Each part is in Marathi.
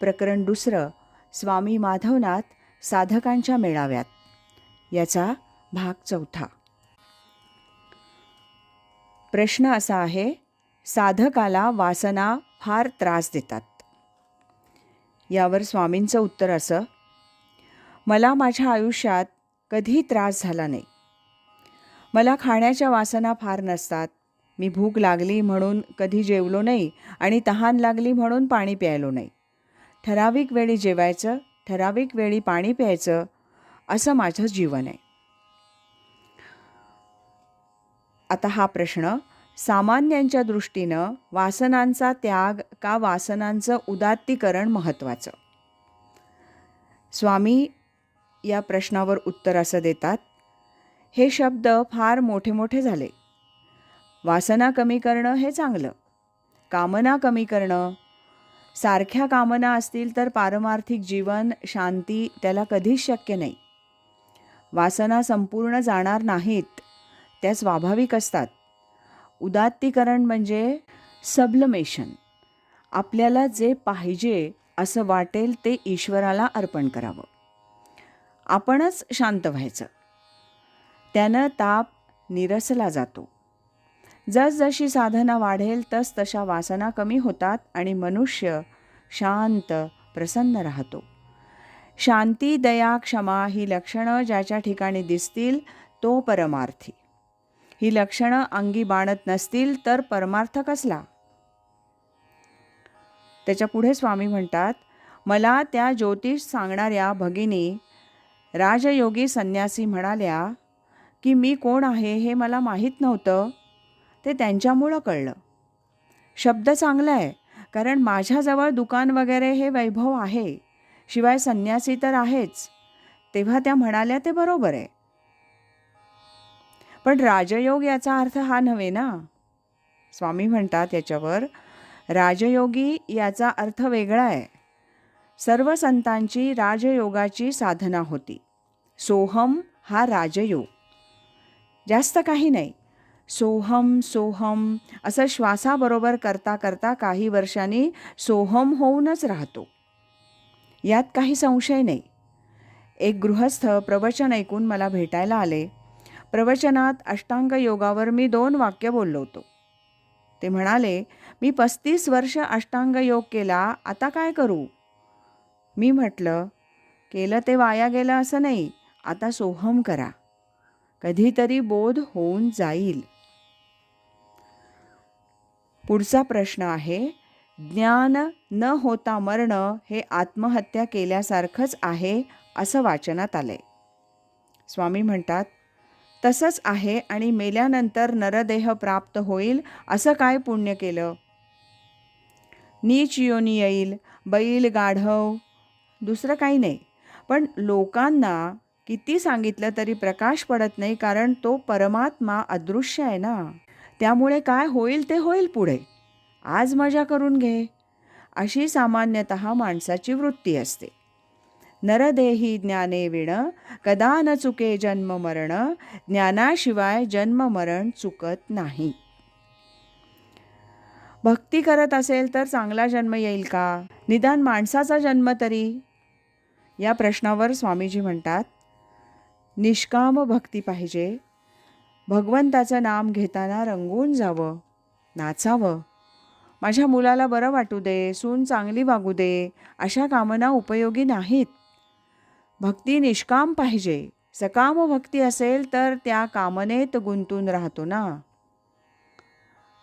प्रकरण दुसरं स्वामी माधवनाथ साधकांच्या मेळाव्यात. याचा भाग चौथा. प्रश्न असा आहे साधकाला वासना फार त्रास देतात. यावर स्वामींचं उत्तर असं मला माझ्या आयुष्यात कधी त्रास झाला नाही. मला खाण्याच्या वासना फार नसतात. मी भूक लागली म्हणून कधी जेवलो नाही आणि तहान लागली म्हणून पाणी प्यायलो नाही. ठराविक वेळी जेवायचं ठराविक वेळी पाणी प्यायचं असं माझं जीवन आहे. आता हा प्रश्न सामान्यांच्या दृष्टीनं वासनांचा त्याग का वासनांचं उदात्तीकरण महत्त्वाचं? स्वामी या प्रश्नावर उत्तर असं देतात हे शब्द फार मोठे मोठे झाले. वासना कमी करणं हे चांगलं. कामना कमी करणं सारख्या कामना असतील तर पारमार्थिक जीवन शांती त्याला कधीच शक्य नाही. वासना संपूर्ण जाणार नाहीत त्या स्वाभाविक असतात. उदात्तीकरण म्हणजे सबलमेशन आपल्याला जे पाहिजे असं वाटेल ते ईश्वराला अर्पण करावं. आपणच शांत व्हायचं. त्यानं ताप निरसला जातो. जसजशी साधना वाढेल तस तशा वासना कमी होतात आणि मनुष्य शांत प्रसन्न राहतो. शांती दया क्षमा ही लक्षणं ज्याच्या ठिकाणी दिसतील तो परमार्थी. ही लक्षणं अंगी बाणत नसतील तर परमार्थ कसला? त्याच्या पुढे स्वामी म्हणतात मला त्या ज्योतिष सांगणाऱ्या भगिनी राजयोगी संन्यासी म्हणाल्या की मी कोण आहे हे मला माहीत नव्हतं. ते त्यांच्यामुळं कळलं. शब्द चांगला आहे कारण माझ्याजवळ दुकान वगैरे हे वैभव आहे शिवाय संन्यासी तर आहेच. तेव्हा त्या म्हणाल्या ते बरोबर आहे. पण राजयोग याचा अर्थ हा नव्हे ना? स्वामी म्हणतात याच्यावर राजयोगी याचा अर्थ वेगळा आहे. सर्व संतांची राजयोगाची साधना होती. सोहम हा राजयोग. जास्त काही नाही. सोहम सोहम. असं श्वासाबरोबर करता करता काही वर्षांनी सोहम होऊनच राहतो. यात काही संशय नाही. एक गृहस्थ प्रवचन ऐकून मला भेटायला आले. प्रवचनात अष्टांग योगावर मी दोन वाक्य बोललो होतो. ते म्हणाले मी पस्तीस वर्ष अष्टांग योग केला आता काय करू? मी म्हटलं केलं ते वाया गेलं असं नाही आता सोहम करा. कधीतरी बोध होऊन जाईल. पुढचा प्रश्न आहे ज्ञान न होता मरणं हे आत्महत्या केल्यासारखंच आहे असं वाचनात आलं आहे स्वामी म्हणतात तसंच आहे आणि मेल्यानंतर नरदेह प्राप्त होईल असं काय पुण्य केलं? नीच योनी येईल बैल गाढव दुसरं काही नाही. पण लोकांना किती सांगितलं तरी प्रकाश पडत नाही कारण तो परमात्मा अदृश्य आहे ना. त्यामुळे काय होईल ते होईल पुढे. आज मजा करून घे. अशी सामान्यतः माणसाची वृत्ती असते. नरदेही ज्ञाने विण कदा न चुके जन्म मरण ज्ञानाशिवाय जन्म मरण चुकत नाही. भक्ती करत असेल तर चांगला जन्म येईल का? निदान माणसाचा जन्म तरी. या प्रश्नावर स्वामीजी म्हणतात निष्काम भक्ती पाहिजे. भगवंताचं नाम घेताना रंगून जावं नाचावं. माझ्या मुलाला बरं वाटू दे सून चांगली वागू दे अशा कामना उपयोगी नाहीत. भक्ती निष्काम पाहिजे. सकाम भक्ती असेल तर त्या कामनेत गुंतून राहतो ना.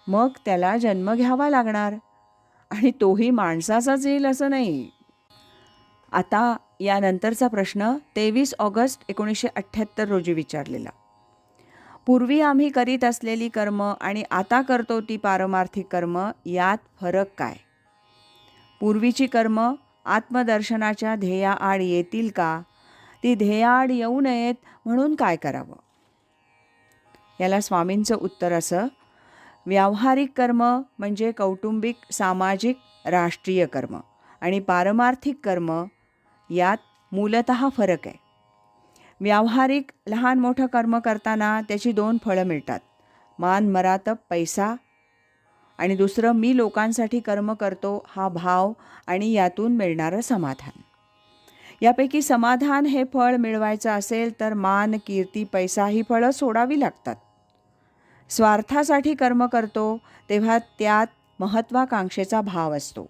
मग त्याला जन्म घ्यावा लागणार. आणि तोही माणसाचाच येईल असं नाही. आता यानंतरचा प्रश्न तेवीस ऑगस्ट एकोणीसशे अठ्ठ्याहत्तर रोजी विचारलेला. पूर्वी आम्ही करीत असलेली कर्म आणि आता करतो ती पारमार्थिक कर्म यात फरक काय? पूर्वीची कर्म आत्मदर्शनाच्या ध्येयाआड येतील का? ती ध्येयाआड येऊ नयेत म्हणून काय करावं? याला स्वामींचं उत्तर असं व्यावहारिक कर्म म्हणजे कौटुंबिक सामाजिक राष्ट्रीय कर्म आणि पारमार्थिक कर्म यात मूलत फरक आहे. व्यावहारिक लहान मोठं कर्म करताना त्याची दोन फळं मिळतात. मान मरातप पैसा. आणि दुसरं मी लोकांसाठी कर्म करतो हा भाव आणि यातून मिळणारं समाधान. यापैकी समाधान हे फळ मिळवायचं असेल तर मान कीर्ती पैसा ही फळं सोडावी लागतात. स्वार्थासाठी कर्म करतो तेव्हा त्यात महत्त्वाकांक्षेचा भाव असतो.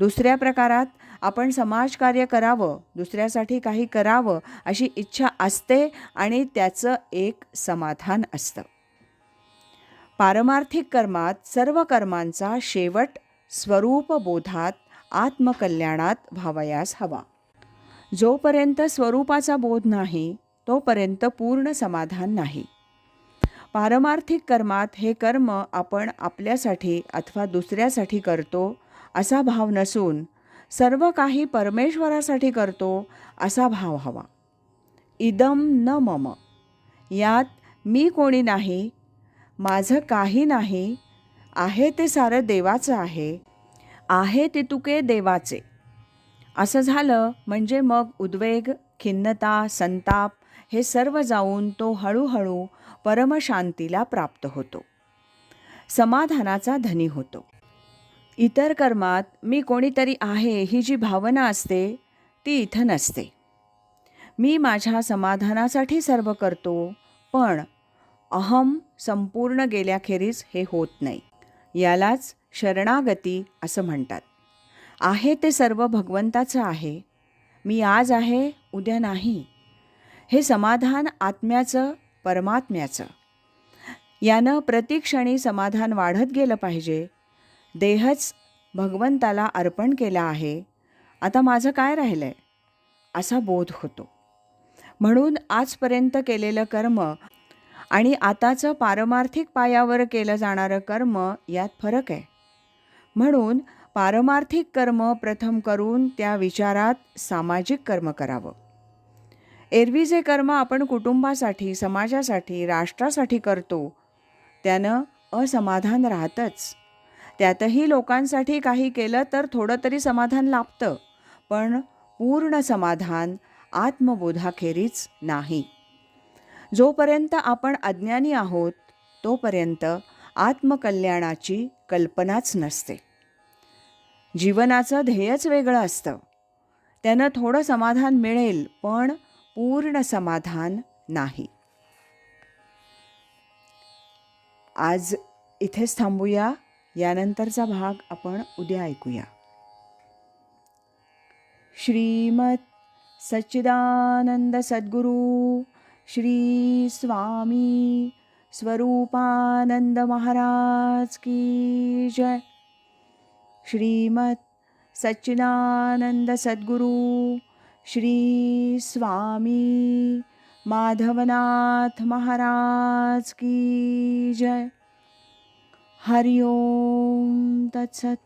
दुसऱ्या प्रकारात आपण समाजकार्य करावं दुसऱ्यासाठी काही करावं अशी इच्छा असते आणि त्याचं एक समाधान असतं. पारमार्थिक कर्मात सर्व कर्मांचा शेवट स्वरूपबोधात आत्मकल्याणात व्हावयास हवा. जोपर्यंत स्वरूपाचा बोध नाही तोपर्यंत पूर्ण समाधान नाही. पारमार्थिक कर्मात हे कर्म आपण आपल्यासाठी अथवा दुसऱ्यासाठी करतो असा भाव नसून सर्व काही परमेश्वरासाठी करतो असा भाव हवा. इदम न मम. यात मी कोणी नाही माझं काही नाही आहे ते सारं देवाचं आहे आहे ते तुके देवाचे. असं झालं म्हणजे मग उद्वेग खिन्नता संताप हे सर्व जाऊन तो हळूहळू परमशांतीला प्राप्त होतो. समाधानाचा धनी होतो. इतर कर्मात मी कोणीतरी आहे ही जी भावना असते ती इथं नसते. मी माझ्या समाधानासाठी सर्व करतो पण अहम संपूर्ण गेल्याखेरीज हे होत नाही. यालाच शरणागती असं म्हणतात. आहे ते सर्व भगवंताचं आहे. मी आज आहे उद्या नाही. हे समाधान आत्म्याचं परमात्म्याचं. यानं प्रतिक्षणी समाधान वाढत गेलं पाहिजे देहच भगवंताला अर्पण केला आहे. आता माझं काय राहिलं आहे असा बोध होतो. म्हणून आजपर्यंत केलेलं कर्म आणि आताचं पारमार्थिक पायावर केलं जाणारं कर्म यात फरक आहे. म्हणून पारमार्थिक कर्म प्रथम करून त्या विचारात सामाजिक कर्म करावं. एरवी जे कर्म आपण कुटुंबासाठी समाजासाठी राष्ट्रासाठी करतो त्यानं असमाधान राहतंच. त्यातही लोकांसाठी काही केलं तर थोडं तरी समाधान लाभतं. पण पूर्ण समाधान आत्मबोधाखेरीच नाही. जोपर्यंत आपण अज्ञानी आहोत तोपर्यंत आत्मकल्याणाची कल्पनाच नसते. जीवनाचं ध्येयच वेगळं असतं. त्यानं थोडं समाधान मिळेल पण पूर्ण समाधान नाही. आज इथेच थांबूया. यानंतरचा भाग आपण उद्या ऐकूया. श्रीमत सच्चिदानंद सद्गुरू श्री स्वामी स्वरूपानंद महाराज की जय. श्रीमत सच्चिदानंद सद्गुरू श्री स्वामी माधवनाथ महाराज की जय. हरि ओम तत्सत